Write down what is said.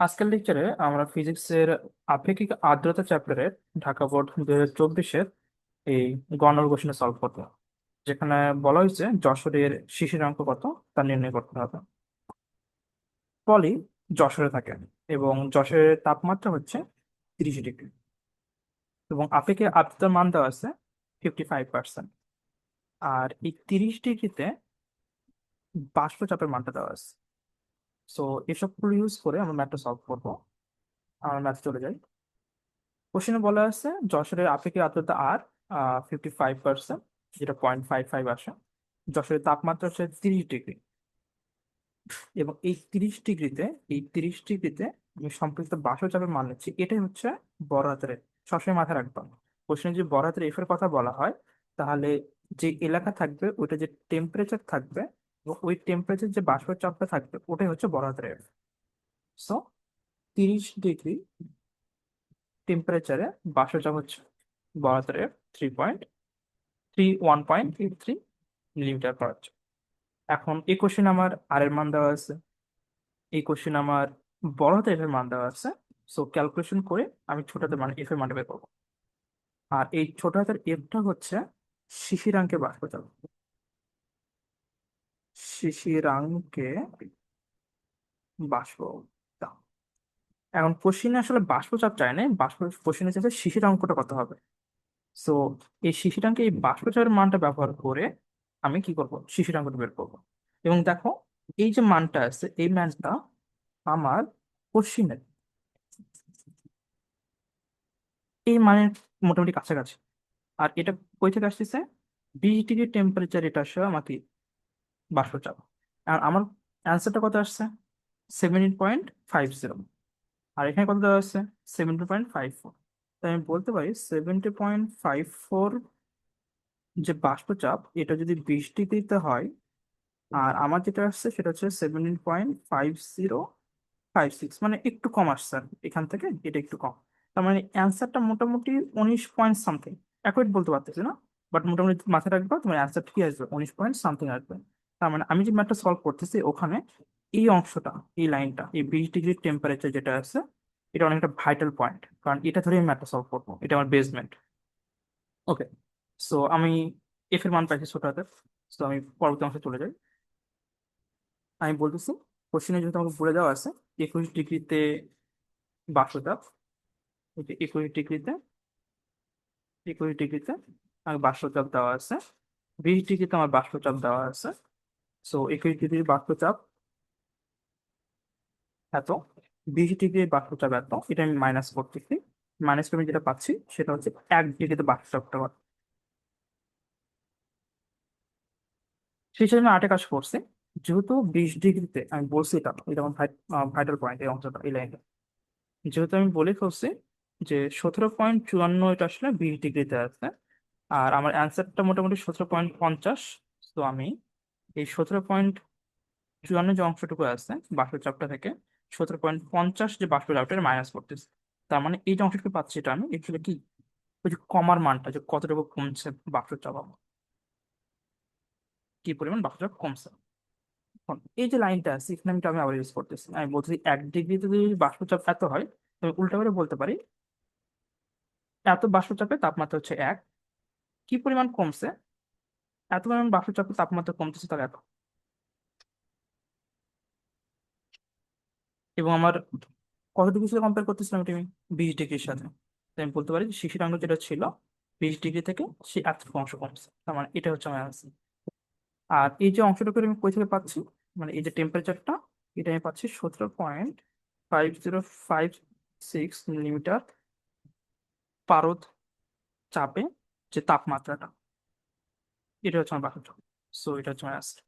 আজকের লেকচারে আমরা ফিজিক্সের আপেক্ষিক আর্দ্রতা চ্যাপ্টারের ঢাকা বোর্ড দুই হাজার চব্বিশের এই গণর কোশ্চেন সলভ করতে হবে। যেখানে বলা হয়েছে যশোরের শিশির অঙ্ক কত, তা নির্ণয় করতে হবে পলি যশোরে থাকে এবং যশোরের তাপমাত্রা হচ্ছে তিরিশ ডিগ্রি এবং আপেক্ষিক আর্দ্রতার মান দেওয়া আছে ফিফটি ফাইভ পার্সেন্ট আর এই তিরিশ ডিগ্রিতে বাষ্পচাপের মানটা দেওয়া আছে সো এসবগুলো ইউজ করে আমরা ম্যাথটা সলভ করব। আমরা ম্যাথ চলে যাই। কোশ্চেনে বলা আছে, যশোরের আপেক্ষিক আর্দ্রতা আর ফিফটি ফাইভ পার্সেন্ট যেটা পয়েন্ট ফাইভ ফাইভ আসে। যশোরের তাপমাত্রা হচ্ছে তিরিশ ডিগ্রি। এবং এই তিরিশ ডিগ্রিতে, এই তিরিশ ডিগ্রিতে আমি সম্পৃক্ত বাষ্পচাপের মান নিচ্ছি। এটাই হচ্ছে বড় হাতের। সবসময় মাথায় রাখতাম কোশ্চেনে যদি বড় হাতের এফ এর কথা বলা হয়, তাহলে যে এলাকা থাকবে, ওইটা যে টেম্পারেচার থাকবে ওই টেম্পারেচার যে বাষ্পচাপটা থাকবে, ওটাই হচ্ছে হাতের এফ সো তিরিশ ডিগ্রি টেম্পারেচারে বাষ্পচাপ হচ্ছে বড় হাতের F three point three one point eight three millimetre হচ্ছে এখন এই কোশ্চেন আমার আর এর মান দেওয়া আছে, এই কোশ্চেন আমার বড় হাতের এফ এর মান দেওয়া আছে সো ক্যালকুলেশন করে আমি ছোট হাতের মান এফ এর মানটা বের করব। আর এই ছোট হাতের এফটা হচ্ছে শিশিরাঙ্কে বাষ্পচাপ শিশিরাঙ্কে বাষ্প এখন কোশ্চিনে আসলে বাষ্পচাপ চায় না, বাষ্প কোশ্চিনে চাইছে শিশিরাঙ্কটা কত হবে? সো এই শিশিরাঙ্কে এই বাষ্পচাপের মানটা ব্যবহার করে আমি কি করব? শিশিরাঙ্কটা বের করব। এবং দেখো, এই যে মানটা আছে, এই মানটা আমার কোশ্চিনের এই মানের মোটামুটি কাছাকাছি। আর এটা কই থেকে আসতেছে? বিশ ডিগ্রি টেম্পারেচার এটা আসছে আমাকে বাষ্পচাপ আর আমার অ্যান্সারটা কত আসছে? সেভেন্টিন পয়েন্ট ফাইভ জিরো আর এখানে কত দেওয়া আছে সেভেন্টি পয়েন্ট ফাইভ ফোর তাই আমি বলতে পারি সেভেন্টি পয়েন্ট ফাইভ ফোর যে বাষ্পচাপ এটা যদি বিশ ডিগ্রিতে হয়, আর আমার যেটা আসছে সেটা হচ্ছে seventeen point five zero five six মানে একটু কম আসছে আর এখান থেকে এটা একটু কম। তার মানে অ্যান্সারটা মোটামুটি উনিশ পয়েন্ট সামথিং অ্যাকুরেট বলতে পারতেছি না বাট মোটামুটি মাথায় রাখবা, তোমার অ্যান্সারটা কি আসবে, উনিশ পয়েন্ট সামথিং আসবে। তার মানে আমি যে ম্যাথটা সলভ করতেছি, ওখানে এই অংশটা, এই লাইনটা এই বিশ ডিগ্রি টেম্পারেচার যেটা আছে, এটা অনেকটা ভাইটাল পয়েন্ট কারণ এটা ধরে আমি ম্যাথটা সলভ করব, এটা আমার বেসমেন্ট ওকে সো আমি এফ এর মান পাইছি ছোট সো আমি পরবর্তী অংশে চলে যাই। আমি বলতেছি কোশ্চেনে যেহেতু আমাকে বলে দেওয়া আছে, একুশ ডিগ্রিতে এই যে একুশ ডিগ্রিতে একুশ ডিগ্রিতে আমার বাষ্পচাপ দেওয়া আছে, বিশ ডিগ্রিতে আমার বাষ্পচাপ দেওয়া আছে সো একুশ ডিগ্রির বাষ্পচাপ এত। বিশ ডিগ্রির বাষ্পচাপ এত। এটা আমি মাইনাস করতেছি। মাইনাস করে যেটা পাচ্ছি, সেটা হচ্ছে এক ডিগ্রিতে বাষ্পচাপটা কত সেই আমি আটে কাজ করছি। যেহেতু বিশ ডিগ্রিতে আমি বলছি এটা এটা আমার ভাইটাল পয়েন্ট এই অংশটা, এই লাইনটা যেহেতু আমি বলে ফেলছি যে সতেরো পয়েন্ট চুয়ান্ন এটা আসলে বিশ ডিগ্রিতে আছে। আর আমার অ্যান্সারটা মোটামুটি সতেরো পয়েন্ট পঞ্চাশ, তো আমি এই সতেরো পয়েন্ট চুয়ান্ন যে অংশটুকু আছে বাষ্পচাপটা থেকে সতেরো পয়েন্ট পঞ্চাশ যে বাষ্পচাপটা মাইনাস করতেছে। তার মানে এই যে অংশটুকু পাচ্ছি এটা আমি এক্চুয়ালি কি? ওই যে কমার মানটা, যে কতটুকু কমছে বাষ্প চাপ আমার। কি পরিমাণ বাষ্প চাপ কমছে? এই যে লাইনটা আছে, এখানে আমি আমি আবার ইউজ করতেছি। আমি বলছি এক ডিগ্রিতে যদি বাষ্পচাপ এত হয় তবে উল্টা করে বলতে পারি, এত বাষ্পচাপে তাপমাত্রা হচ্ছে এক। কি পরিমাণ কমছে? এত পরিমাণ বাষ্পচাপে তাপমাত্রা কমতেছে তার এত এবং আমার কত ডিগ্রির সাথে কম্পেয়ার করতেছিলাম এটা আমি বিশ ডিগ্রির সাথে। আমি বলতে পারি শিশিরাঙ্গ যেটা ছিল, বিশ ডিগ্রি থেকে সে এতটুকু অংশ কমছে। তার মানে এটা হচ্ছে আমার অ্যান্সার আর এই যে অংশটুকু আমি কই থেকে পাচ্ছি? মানে এই যে টেম্পারেচারটা এটা আমি পাচ্ছি সতেরো point five zero five six millimetre পারদ চাপে যে তাপমাত্রাটা। এটা হচ্ছে আমার বাকি সো এটা হচ্ছে আমার অ্যান্সার